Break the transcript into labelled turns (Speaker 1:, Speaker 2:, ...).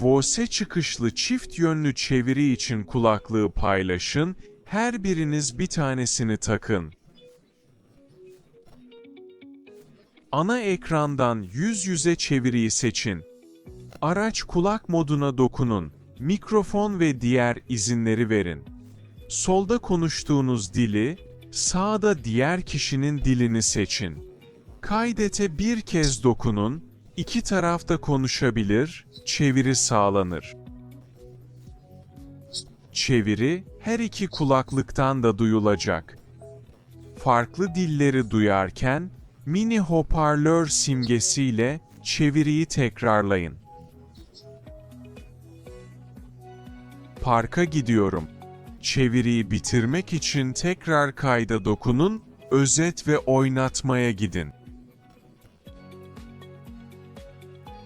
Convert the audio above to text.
Speaker 1: VOSE çıkışlı çift yönlü çeviri için kulaklığı paylaşın, her biriniz bir tanesini takın. Ana ekrandan yüz yüze çeviriyi seçin. Araç kulak moduna dokunun. Mikrofon ve diğer izinleri verin. Solda konuştuğunuz dili, sağda diğer kişinin dilini seçin. Kaydete bir kez dokunun, iki tarafta konuşabilir, çeviri sağlanır. Çeviri her iki kulaklıktan da duyulacak. Farklı dilleri duyarken mini hoparlör simgesiyle çeviriyi tekrarlayın. Parka gidiyorum. Çeviriyi bitirmek için tekrar kayda dokunun, özet ve oynatmaya gidin.